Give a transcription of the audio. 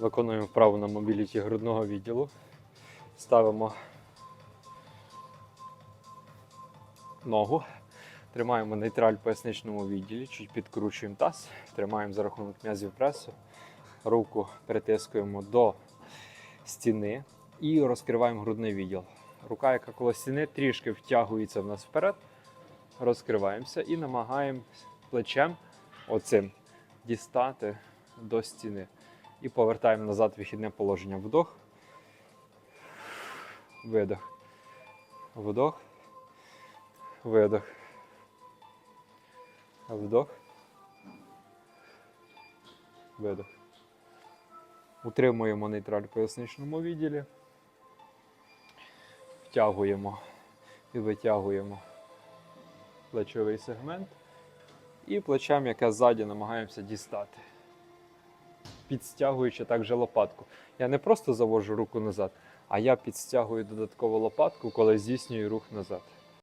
Виконуємо вправу на мобіліті грудного відділу. Ставимо ногу, тримаємо нейтраль в поясничному відділі, чуть підкручуємо таз, тримаємо за рахунок м'язів пресу, руку притискуємо до стіни і розкриваємо грудний відділ. Рука, яка коло стіни, трішки втягується в нас вперед, розкриваємося і намагаємось плечем оцим дістати до стіни. І повертаємо назад вихідне положення. Вдох. Видох. Вдох. Видох. Вдох. Видох. Утримуємо нейтраль в поясничному відділі. Втягуємо і витягуємо плечовий сегмент. І плечем, яке ззаді, намагаємося дістати підстягуючи також лопатку. Я не просто завожу руку назад, а я підстягую додатково лопатку, коли здійснюю рух назад.